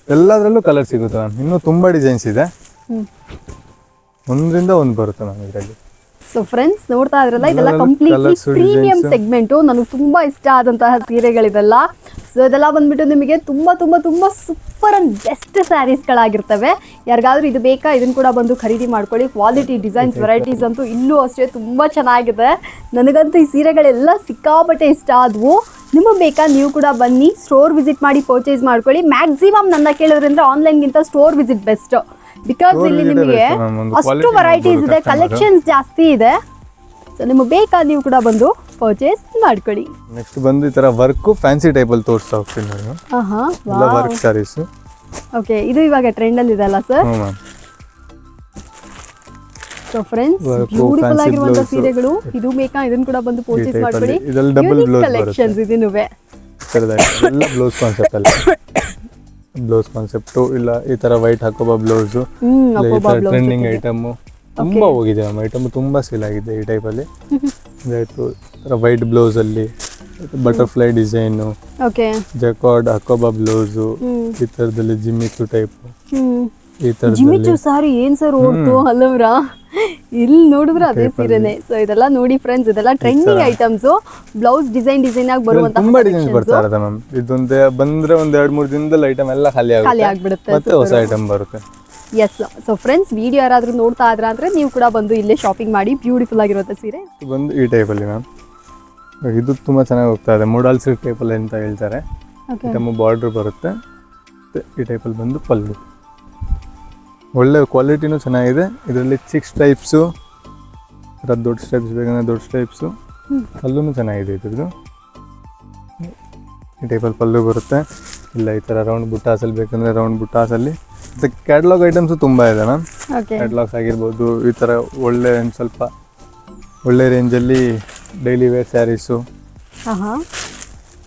ಎಲ್ಲದರಲ್ಲೂ ಕಲರ್ ಸಿಗುತ್ತೆ ಮ್ಯಾಮ್ ಇನ್ನೂ ತುಂಬಾ ಡಿಸೈನ್ಸ್ ಇದೆ. ಒಂದ್ರಿಂದ ಒಂದ್ ಬರುತ್ತೆ ಮ್ಯಾಮ್ ಇದರಲ್ಲಿ. ಸೊ ಫ್ರೆಂಡ್ಸ್ ನೋಡ್ತಾ ಇದ್ರಲ್ಲ ಇದೆಲ್ಲ ಕಂಪ್ಲೀಟ್ಲಿ ಪ್ರೀಮಿಯಂ ಸೆಗ್ಮೆಂಟು ಸೆಗ್ಮೆಂಟ್ ನನಗೆ ತುಂಬ ಇಷ್ಟ ಆದಂತಹ ಸೀರೆಗಳಿದೆಲ್ಲ ಸೊ ಇದೆಲ್ಲ ಬಂದ್ಬಿಟ್ಟು ನಿಮಗೆ ತುಂಬ ತುಂಬ ತುಂಬ ಸೂಪರ್ ಅಂಡ್ ಬೆಸ್ಟ್ ಸ್ಯಾರೀಸ್ಗಳಾಗಿರ್ತವೆ. ಯಾರಿಗಾದ್ರೂ ಇದು ಬೇಕಾ ಇದನ್ನು ಕೂಡ ಬಂದು ಖರೀದಿ ಮಾಡ್ಕೊಳ್ಳಿ. ಕ್ವಾಲಿಟಿ ಡಿಸೈನ್ಸ್ ವೆರೈಟೀಸ್ ಅಂತೂ ಇಲ್ಲೂ ಅಷ್ಟೇ ತುಂಬ ಚೆನ್ನಾಗಿದೆ. ನನಗಂತೂ ಈ ಸೀರೆಗಳೆಲ್ಲ ಸಿಕ್ಕಾಪಟ್ಟೆ ಇಷ್ಟ ಆದವು. ನಿಮಗೆ ಬೇಕಾ ನೀವು ಕೂಡ ಬನ್ನಿ. ಸ್ಟೋರ್ ವಿಸಿಟ್ ಮಾಡಿ ಪರ್ಚೇಸ್ ಮಾಡ್ಕೊಳ್ಳಿ. ಮ್ಯಾಕ್ಸಿಮಮ್ ನನ್ನ ಕೇಳೋದ್ರಿಂದ ಆನ್ಲೈನ್ಗಿಂತ ಸ್ಟೋರ್ ವಿಸಿಟ್ ಬೆಸ್ಟ್ ಬಿಕಾಸ್ ಇಲ್ಲಿ ನಿಮಗೆ ಅಷ್ಟು ವೆರೈಟೀಸ್ ಇದೆ. ಕಲೆಕ್ಷನ್ಸ್ ಜಾಸ್ತಿ ಇದೆ. ಸೊ ನಿಮಗೆ ಬೇಕಾ ನೀವು ಕೂಡ ಬಂದು ಪರ್ಚೇಸ್ ಮಾಡ್ಕೊಳ್ಳಿ. ನೆಕ್ಸ್ಟ್ ಬಂದು ಈ ತರ ವರ್ಕ್ ಫ್ಯಾನ್ಸಿ ಟೈಪ್ ಅಲ್ಲಿ ತೋರಿಸ್ತಾ ಹೋಗ್ತೀನಿ ನಾನು. ಆಹಾ ಎಲ್ಲ ವರ್ಕ್ ಸಾರೀಸ್ ಓಕೆ ಇದು ಇವಾಗ ಟ್ರೆಂಡ್ ಅಲ್ಲಿ ಇದೆ ಅಲ್ಲ sir so friends beautiful fancy ಆಗಿರುವಂತ blouse. ಸೀರೆಗಳು ಇದು ಬೇಕಾ? ಇದನ್ನ ಕೂಡ ಬಂದು ಪರ್ಚೇಸ್ ಮಾಡ್ಕೊಳ್ಳಿ. ಇದರಲ್ಲಿ ಡಬಲ್ ಬ್ಲೌಸ್ ಕಲೆಕ್ಷನ್ಸ್ ಇದೀನುವೆ. ಎಲ್ಲ ಬ್ಲೌಸ್ ಕಾನ್ಸೆಪ್ಟ್ ಅಲ್ಲಿ. ಬ್ಲೌಸ್ ಕಾನ್ಸೆಪ್ಟು ಇಲ್ಲ ಈ ತರ ವೈಟ್ ಹಾಕೋಬ ಬ್ಲೌಸು ಅಪ್ಪೋಬಾ ಬ್ಲೌಸ್ ಟ್ರೆಂಡಿಂಗ್ ಐಟಮ್ ತುಂಬಾ ಹೋಗಿದೆ ನಮ್ಮ ಐಟಮ್ ತುಂಬಾ ಸೇಲ್ ಆಗಿದೆ ಈ ಟೈಪ್ ಅಲ್ಲಿ. ಇದಾಯ್ತು ವೈಟ್ ಬ್ಲೌಸ್ ಅಲ್ಲಿ butterfly design jacquard Hakoba blouse ಈ ತರದಲ್ಲಿ ಜಿಮ್ಮಿಚು ಟೈಪ್ ಈ ಜಿಮಿಚು ಸಾರಿ ಏನ್ ಸರ್ ಓಡ್ತು ಹಲವ್ರಾ ಇಲ್ಲಿ ನೋಡಿದ್ರೆ ಅದೇ ಸೀರೆನೆ. ಸೊ ಇದೆಲ್ಲ ನೋಡಿ ಫ್ರೆಂಡ್ಸ್ ಇದೆಲ್ಲ trending items blouse design design ಆಗಿ ಬರುವಂತ ತುಂಬಾ ಡಿಸೈನ್ ಬರ್ತಾ ಇರುತ್ತೆ ಮ್ಯಾಮ್ ಇದೊಂದೇ ಬಂದ್ರೆ ಒಂದ್ ಎರಡ್ ಮೂರ್ ದಿನದಲ್ಲಿ ಐಟಮ್ ಎಲ್ಲ ಖಾಲಿ ಖಾಲಿ ಆಗಿಬಿಡುತ್ತೆ. ಮತ್ತೆ ಹೊಸ ಐಟಮ್ ಬರುತ್ತೆ. ಎಸ್ ಸೊ ಫ್ರೆಂಡ್ಸ್ ವಿಡಿಯೋ ಯಾರಾದರೂ ನೋಡ್ತಾ ಇದ್ರ ಅಂದ್ರೆ ನೀವು ಕೂಡ ಬಂದು ಇಲ್ಲೇ ಶಾಪಿಂಗ್ ಮಾಡಿ ಬ್ಯೂಟಿಫುಲ್ ಆಗಿರುತ್ತೆ ಸೀರೆ. ಬಂದು ಈ ಟೈಪಲ್ಲಿ ಮ್ಯಾಮ್ ಇದು ತುಂಬಾ ಚೆನ್ನಾಗಿ ಹೋಗ್ತಾ ಇದೆ. ಮೂಡಾಲ್ ಸಿಲ್ಕ್ ಟೈಪಲ್ಲಿ ಅಂತ ಹೇಳ್ತಾರೆ. ಬಾರ್ಡರ್ ಬರುತ್ತೆ. ಈ ಈ ಅಲ್ಲಿ ಬಂದು ಪಲ್ಲು. ಒಳ್ಳೆ ಕ್ವಾಲಿಟಿನೂ ಚೆನ್ನಾಗಿದೆ. ಇದರಲ್ಲಿ ಸಿಕ್ಸ್ ಟೈಪ್ಸು ಥರ ದೊಡ್ಡ ಸ್ಟೈಪ್ಸ್ ಬೇಕಂದ್ರೆ ದೊಡ್ಡ ಸ್ಟೈಪ್ಸು ಪಲ್ಲೂ ಚೆನ್ನಾಗಿದೆ ಇದ್ರದ್ದು. ಈ ಟೈಪಲ್ಲಿ ಪಲ್ಲು ಬರುತ್ತೆ. ಇಲ್ಲ ಈ ಥರ ರೌಂಡ್ ಬುಟ್ಟಾಸಲ್ಲಿ ಬೇಕಂದರೆ ರೌಂಡ್ ಬುಟ್ಟಾಸಲ್ಲಿ. ಮತ್ತು ಕ್ಯಾಟ್ಲಾಗ್ ಐಟಮ್ಸು ತುಂಬ ಇದೆ ಮ್ಯಾಮ್ ಕ್ಯಾಟ್ಲಾಗ್ಸ್ ಆಗಿರ್ಬೋದು ಈ ಥರ ಒಳ್ಳೆ ಒಂದು ಸ್ವಲ್ಪ ಒಳ್ಳೆ ರೇಂಜಲ್ಲಿ ಡೈಲಿ ವೇರ್ ಸ್ಯಾರೀಸು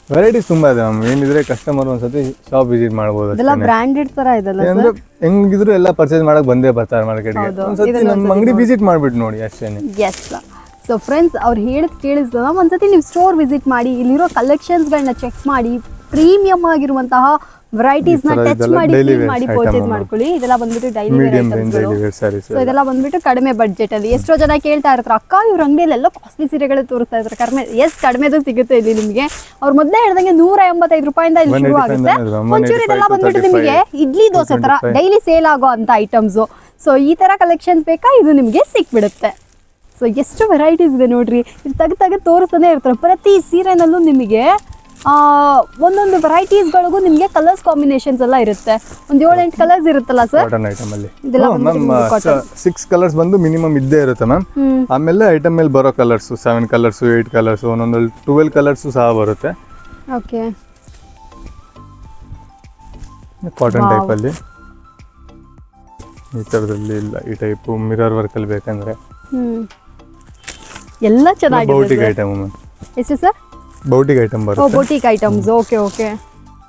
ವೆರೈಟೀಸ್ ತುಂಬಾ ಇದೆ ಮ್ಯಾಮ್ ಏನಿದ್ರೆ ಕಸ್ಟಮರ್ ಒಂದ್ಸತಿ ಶಾಪ್ ವಿಸಿಟ್ ಮಾಡಬಹುದು ಇದೆಲ್ಲ ಬ್ರಾಂಡೆಡ್ ತರ ಇದೆಲ್ಲ ಅಂದ್ರೆ ಹೆಂಗಿದ್ರು ಎಲ್ಲ ಪರ್ಚೇಸ್ ಮಾಡಕ್ ಬಂದೇ ಬರ್ತಾರೆ ಮಾರ್ಕೆಟ್ಗೆ ಗೆ. ಒಂದ್ಸತಿ ನಮ್ಮ ಅಂಗಡಿ ವಿಸಿಟ್ ಮಾಡ್ಬಿಟ್ಟು ನೋಡಿ ಅಷ್ಟೇನೆ. ಎಸ್ ಸೊ ಫ್ರೆಂಡ್ಸ್ ಅವ್ರು ಹೇಳಿದ್ ಕೇಳಿಸ್ದ ಒಂದ್ಸತಿ ನೀವು ಸ್ಟೋರ್ ವಿಸಿಟ್ ಮಾಡಿ ಇಲ್ಲಿರೋ ಕಲೆಕ್ಷನ್ಸ್ಗಳನ್ನ ಚೆಕ್ ಮಾಡಿ ಪ್ರೀಮಿಯಂ ಆಗಿರುವಂತಹ ವೆರೈಟೀಸ್ನ ಟಚ್ ಮಾಡಿ ಫೀಲ್ feel ಮಾಡಿ ಪರ್ಚೇಸ್ ಮಾಡ್ಕೊಳ್ಳಿ. ಇದೆಲ್ಲ ಬಂದ್ಬಿಟ್ಟು daily medium range daily wear sarees so ಇದೆಲ್ಲ ಬಂದ್ಬಿಟ್ಟು ಕಡಿಮೆ ಬಡ್ಜೆಟ್ ಅಲ್ಲಿ. ಎಷ್ಟೋ ಜನ ಕೇಳ್ತಾ ಇರ್ತಾರೆ ಅಕ್ಕ ಇವ್ರ ಅಂಗಡಿಯಲ್ಲಿ ಎಲ್ಲ ಕಾಸ್ಟ್ಲಿ ಸೀರೆಗಳು ತೋರಿಸ್ತಾ ಇರ್ತಾರೆ ಕಡಿಮೆ ಎಸ್ ಕಡಿಮೆದು ಸಿಗುತ್ತೆ ಇಲ್ಲಿ ನಿಮಗೆ. ಅವ್ರು ಮೊದಲೇ ಹೇಳ್ದಂಗೆ ನೂರ ಎಂಬತ್ತೈದು ರೂಪಾಯಿಂದ ಇಲ್ಲಿ ಶುರು ಆಗುತ್ತೆ. ಇದೆ, 185 ಒಂಚೂರು ಇದೆಲ್ಲ ಬಂದ್ಬಿಟ್ಟು 235, ನಿಮಗೆ ಇಡ್ಲಿ ದೋಸೆ ತರ ಡೈಲಿ ಸೇಲ್ ಆಗೋ ಅಂತ ಐಟಮ್ಸ್ ಸೊ ಈ ತರ ಕಲೆಕ್ಷನ್ಸ್ ಬೇಕಾ? ಇದು ನಿಮಗೆ ಸಿಕ್ಬಿಡುತ್ತೆ. ಸೊ ಎಷ್ಟು ವೆರೈಟೀಸ್ ಇದೆ ನೋಡ್ರಿ. ಇದು ತೆಗೆದು ತೆಗೆದು ತೋರಿಸ್ತಾನೆ ಇರ್ತಾರೆ. ಪ್ರತಿ ಸೀರೆನಲ್ಲೂ ನಿಮಗೆ ಒಂದೊಂದು ವೆರೈಟೀಸ್ಗಳಿಗೂ ನಿಮಗೆ ಕಲರ್ಸ್ ಕಾಂಬಿನೇಷನ್ಸ್ ಎಲ್ಲ ಇರುತ್ತೆ. ಒಂದು ಎಂಟು ಕಲರ್ಸ್ ಇರುತ್ತಲ್ಲ ಸರ್ ಕಾಟನ್ ಐಟಮ್ ಅಲ್ಲಿ. ಮ್ಯಾಮ್. ಸಿಕ್ಸ್ ಕಲರ್ಸ್ ಬಂದು ಮಿನಿಮಮ್ ಇದ್ದೇ ಇರುತ್ತೆ ಮ್ಯಾಮ್ ಆಮೇಲೆ ಐಟಮ್ ಮೇಲೆ ಬರೋ colours seven colours eight colours ಒಂದೊಂದು ಟ್ವೆಲ್ ಕಲರ್ಸ್ ಸಹ ಬರುತ್ತೆ. Okay cotton. ಟೈಪ್ ಅಲ್ಲಿ. ಈ ತರದಲ್ಲಿ ಇಲ್ಲ ಈ ಟೈಪ್ ಮಿರರ್ ವರ್ಕ್ ಅಲ್ಲಿ ಬೇಕಂದ್ರೆ. ಎಲ್ಲ ಚೆನ್ನಾಗಿದೆ ಬೌಟಿಕ್ sir. ಐಟಮ್ ಮ್ಯಾಮ್ ಎಷ್ಟು ಸರ್ ಬೌಟಿಕ್ ಐಟಮ್ ಬರುತ್ತೆ. ಬೊಟಿಕ್ ಐಟಮ್ಸ್ ಓಕೆ ಓಕೆ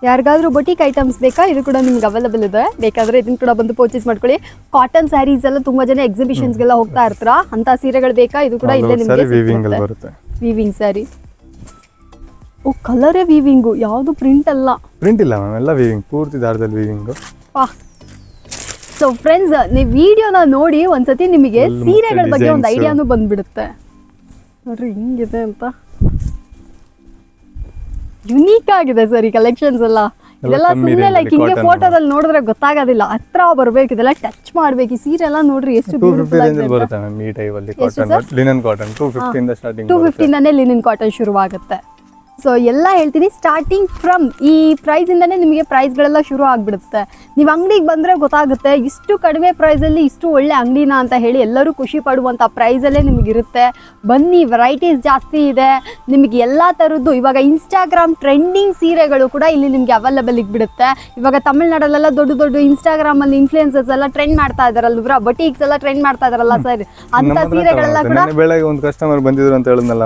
ಯಾರಿಗಾದ್ರೂ ಬೊಟಿಕ್ ಐಟಮ್ಸ್ ಬೇಕಾ? ಇದು ಕೂಡ ನಿಮ್ಗೆ ಅವೈಲಬಲ್ ಇದೆ. ಬೇಕಾದ್ರೆ ಇದನ್ನ ಕೂಡ ಬಂದು ಪರ್ಚೇಸ್ ಮಾಡ್ಕೊಳ್ಳಿ. ಕಾಟನ್ ಸ್ಯಾರೀಸ್ ಎಲ್ಲ ತುಂಬಾ ಜನ ಎಕ್ಸಿಬಿಷನ್ಸ್ ಎಕ್ಸಿಬಿಷನ್ಸ್ಗೆಲ್ಲ ಹೋಗ್ತಾ ಇರ್ತಾರ? ಅಂತ ಸೀರೆಗಳು ಬೇಕಾ? ಇದು ಕೂಡ ಇಲ್ಲೇ ನಿಮಗೆ ವೀವಿಂಗ್ ಬರುತ್ತೆ. ವೀವಿಂಗ್ ಸ್ಯಾರಿ ಓ ಕಲರೇ ವೀವಿಂಗು ಯಾವುದು ಪ್ರಿಂಟ್ ಅಲ್ಲ. ಪ್ರಿಂಟ್ ಇಲ್ಲ ಮ್ಯಾಮ್ ಎಲ್ಲ ವೀವಿಂಗ್ ಪೂರ್ತಿ ದಾರದಲ್ಲಿ ವೀವಿಂಗು ಸೊ ಫ್ರೆಂಡ್ಸ್ ನೀವು ವಿಡಿಯೋನ ನೋಡಿ ಒಂದ್ಸತಿ ನಿಮಗೆ ಸೀರೆಗಳ ಬಗ್ಗೆ ಒಂದು. ಐಡಿಯಾನು ಬಂದ್ಬಿಡುತ್ತೆ. ನೋಡ್ರಿ ಹಿಂಗಿದೆ ಅಂತ. ಯುನೀಕ್ ಆಗಿದೆ ಸರ್ ಈ ಕಲೆಕ್ಷನ್ಸ್ ಎಲ್ಲ. ಇದೆಲ್ಲ ಸುಮ್ಮನೆ ಲೈಕ್ ಹಿಂಗೆ ಫೋಟೋದಲ್ಲಿ ನೋಡಿದ್ರೆ ಗೊತ್ತಾಗೋದಿಲ್ಲ. ಹತ್ರ ಬರ್ಬೇಕು ಇದೆಲ್ಲ ಟಚ್ ಮಾಡ್ಬೇಕು ಈ ಸೀರೆ ಎಲ್ಲ ನೋಡ್ರಿ ಎಷ್ಟು ಬರುತ್ತೆ ಲಿನನ್ ಕಾಟನ್ ಟೂ ಫಿಫ್ಟಿಯಿಂದ ಲಿನಿನ್ ಕಾಟನ್ ಶುರುವಾಗುತ್ತೆ. ಸೊ ಎಲ್ಲ ಹೇಳ್ತೀನಿ ಸ್ಟಾರ್ಟಿಂಗ್ ಫ್ರಮ್ ಈ ಪ್ರೈಸಿಂದನೇ ನಿಮಗೆ ಪ್ರೈಸ್ಗಳೆಲ್ಲ ಶುರು ಆಗಿಬಿಡುತ್ತೆ. ನೀವು ಅಂಗಡಿಗೆ ಬಂದರೆ ಗೊತ್ತಾಗುತ್ತೆ ಇಷ್ಟು ಕಡಿಮೆ ಪ್ರೈಸಲ್ಲಿ ಇಷ್ಟು ಒಳ್ಳೆ ಅಂಗಡಿನ ಅಂತ ಹೇಳಿ ಎಲ್ಲರೂ ಖುಷಿ ಪಡುವಂಥ ಪ್ರೈಸಲ್ಲೇ ನಿಮಗಿರುತ್ತೆ. ಬನ್ನಿ ವೆರೈಟೀಸ್ ಜಾಸ್ತಿ ಇದೆ. ನಿಮಗೆ ಎಲ್ಲ ಥರದ್ದು ಇವಾಗ ಇನ್ಸ್ಟಾಗ್ರಾಮ್ ಟ್ರೆಂಡಿಂಗ್ ಸೀರೆಗಳು ಕೂಡ ಇಲ್ಲಿ ನಿಮಗೆ ಅವೈಲಬಲ್ ಬಿಡುತ್ತೆ. ಇವಾಗ ತಮಿಳ್ನಾಡಲ್ಲೆಲ್ಲ ದೊಡ್ಡ ದೊಡ್ಡ ಇನ್ಸ್ಟಾಗ್ರಾಮಲ್ಲಿ ಇನ್ಫ್ಲೂಯೆನ್ಸಸ್ ಎಲ್ಲ ಟ್ರೆಂಡ್ ಮಾಡ್ತಾ ಇದಾರಲ್ವ ಬಟೀಕ್ಸ್ ಎಲ್ಲ ಟ್ರೆಂಡ್ ಮಾಡ್ತಾ ಇದಾರಲ್ಲ ಸರ್? ಅಂತ ಸೀರೆಗಳೆಲ್ಲ ಕೂಡ ಬೆಳಗ್ಗೆ ಒಂದು ಕಸ್ಟಮರ್ ಬಂದಿದ್ರು ಅಂತ ಹೇಳಿದ್ನಲ್ಲ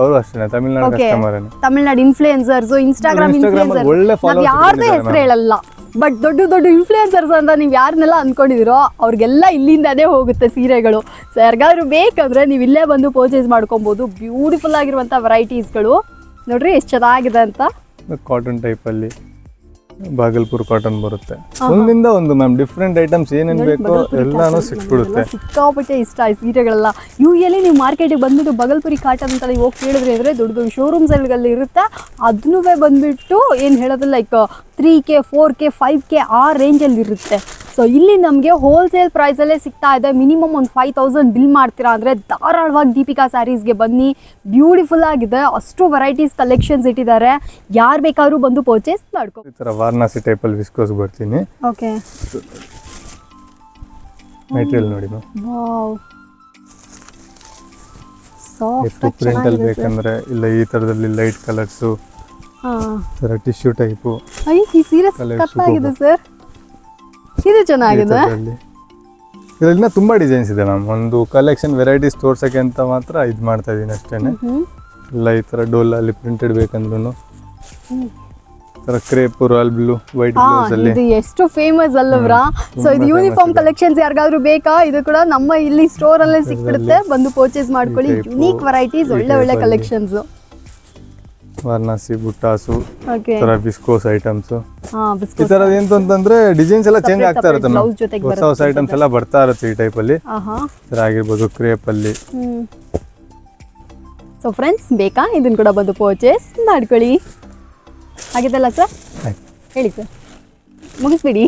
ಅವರು ಅಷ್ಟೇ Tamil Nadu customer Tamil Nadu influencers Instagram influencer ನಾವು ಯಾರ್ದೇ ಹೆಸರು ಹೇಳಲ್ಲ. ಬಟ್ ದೊಡ್ಡ ದೊಡ್ಡ ಇನ್ಫ್ಲೂಯೆನ್ಸರ್ಸ್ ಅಂತ ನೀವು ಯಾರನ್ನೆಲ್ಲ ಅಂದ್ಕೊಂಡಿದ್ದೀರೋ ಅವ್ರಿಗೆಲ್ಲ ಇಲ್ಲಿಂದನೇ ಹೋಗುತ್ತೆ ಸೀರೆಗಳು. ಸೊ ಯಾರಿಗಾದ್ರು ಬೇಕಂದ್ರೆ ನೀವು ಇಲ್ಲೇ ಬಂದು ಪರ್ಚೇಸ್ ಮಾಡ್ಕೊಬೋದು. ಬ್ಯೂಟಿಫುಲ್ ಆಗಿರುವಂಥ ವೆರೈಟೀಸ್ಗಳು ನೋಡ್ರಿ ಎಷ್ಟು ಚೆನ್ನಾಗಿದೆ ಅಂತ. ಕಾಟನ್ ಟೈಪ್ ಅಲ್ಲಿ. ಬಾಗಲ್ಪುರ್ ಕಾಟನ್ ಬರುತ್ತೆ. ಒಂದಿಂದ ಒಂದು ಮ್ಯಾಮ್ ಡಿಫ್ರೆಂಟ್ ಐಟಮ್ಸ್ ಏನೇನು ಬೇಕೋ ಎಲ್ಲಾನು ಸಿಕ್ಬಿಡುತ್ತೆ. ಸಿಕ್ಕಾಪಟ್ಟೆ ಇಷ್ಟ ಈ ಸೀರೆಗಳೆಲ್ಲ. ಎಲ್ಲಿ ನೀವು ಮಾರ್ಕೆಟಿಗೆ ಬಂದ್ಬಿಟ್ಟು ಬಾಗಲ್ಪುರಿ ಕಾಟನ್ ಅಂತ ನೀವು ಹೋಗಿ ಕೇಳಿದ್ರೆ ಅಂದರೆ ದೊಡ್ಡ ದೊಡ್ಡ ಶೋರೂಮ್ಸ್ಗಳಲ್ಲಿ ಇರುತ್ತೆ. ಅದನ್ನೂ ಬಂದ್ಬಿಟ್ಟು ಏನು ಹೇಳೋದು like three K four K five K ಆ ರೇಂಜಲ್ಲಿ ಇರುತ್ತೆ. ಸೊ ಇಲ್ಲಿ ನಮಗೆ ಹೋಲ್ಸೇಲ್ ಪ್ರೈಸಲ್ಲೇ ಸಿಗ್ತಾ ಇದೆ. ಮಿನಿಮಮ್ ಒಂದು ಫೈವ್ ತೌಸಂಡ್ ಬಿಲ್ ಮಾಡ್ತೀರಾ ಅಂದರೆ ಧಾರಾಳವಾಗಿ ದೀಪಿಕಾ ಸ್ಯಾರೀಸ್ಗೆ ಬನ್ನಿ. ಬ್ಯೂಟಿಫುಲ್ ಆಗಿದೆ. ಅಷ್ಟು ವೆರೈಟೀಸ್ ಕಲೆಕ್ಷನ್ಸ್ ಇಟ್ಟಿದ್ದಾರೆ. ಯಾರು ಬೇಕಾದ್ರೂ ಬಂದು ಪರ್ಚೇಸ್ ಮಾಡ್ಕೊ ಈ ಥರ ವಾರಣಾಸಿ ಟೈಪ್ ಅಲ್ಲಿ ವಿಸ್ಕೋಸ್ ಬರ್ತೀನಿ. ಓಕೆ ಮೆಟೀರಿಯಲ್ ನೋಡಿ ವಾವ್ ಸಾಫ್ಟ್ ಪ್ರಿಂಟ್ ಅಲ್ಲಿ ಬೇಕಂದ್ರೆ ಇಲ್ಲ ಈ ತರದಲ್ಲಿ ಲೈಟ್ ಕಲರ್ಸು ಟಿಶ್ಯೂ ಟೈಪು ಈ ಸೀರೆ ಸರ್ ಇದು ಚೆನ್ನಾಗಿದೆ. ಇದರಲ್ಲಿ ತುಂಬಾ ಡಿಸೈನ್ಸ್ ಇದೆ ಮ್ಯಾಮ್ ಒಂದು ಕಲೆಕ್ಷನ್ ವೆರೈಟೀಸ್ ತೋರ್ಸಕ್ಕೆ ಅಂತ ಮಾತ್ರ ಇದು ಮಾಡ್ತಾ ಇದೀನಿ ಅಷ್ಟೇನೆ. ಎಲ್ಲ ಇಲ್ಲ ಈ ತರ ಡೋಲಲ್ಲಿ ಪ್ರಿಂಟೆಡ್ ಬೇಕಂದ್ರೂ ತರ ಕ್ರೇಪ್ ರಾಯಲ್ ಬ್ಲೂ ವೈಟ್ ಅಲ್ಲಿ. ಇದು ಎಷ್ಟು ಫೇಮಸ್ ಅಲ್ಲವ್ರಾ ಸೊ ಇದು ಯೂನಿಫಾರ್ಮ್. ಕಲೆಕ್ಷನ್ಸ್ ಯಾರಿಗಾದ್ರೂ ಬೇಕಾ? ಇದು ಕೂಡ ನಮ್ಮ ಇಲ್ಲಿ ಸ್ಟೋರ್ ಅಲ್ಲೇ ಸಿಕ್ಬಿಡುತ್ತೆ ಬಂದು ಪರ್ಚೇಸ್ ಮಾಡ್ಕೊಳ್ಳಿ. ಯುನೀಕ್ ವೆರೈಟೀಸ್ ಒಳ್ಳೆ ಒಳ್ಳೆ ಕಲೆಕ್ಷನ್ಸ್ ವಾರಣಾಸಿ ಬುಟ್ಟಾಸು ಈ ತರ ವಿಸ್ಕೋಸ್ ಐಟಮ್ಸ್ ಈ ತರ ತರದ್ ಏನು ಅಂತಂದ್ರೆ ಡಿಸೈನ್ಸ್ ಎಲ್ಲ ಚೇಂಜ್ ಆಗ್ತಾ ಇರುತ್ತೆ ಹೊಸ ಹೊಸ ಐಟಮ್ಸ್ ಎಲ್ಲ ಬರ್ತಾ ಇರುತ್ತೆ ಈ ಟೈಪ್ ಅಲ್ಲಿ. ಆಹಾ. ಈ ತರ ಆಗಿರ್ಬೋದು ಕ್ರೇಪ್ ಅಲ್ಲಿ ಸೊ ಫ್ರೆಂಡ್ಸ್ ಬೇಕಾ? ಇದನ್ನ ಕೂಡ ಬಂದು ಪರ್ಚೇಸ್ ಮಾಡ್ಕೊಳ್ಳಿ. ಆಗಿದ್ದಲ್ಲ ಸರ್ ಆಯ್ತು. ಹೇಳಿ ಸರ್ ಮುಗಿಸ್ಬಿಡಿ.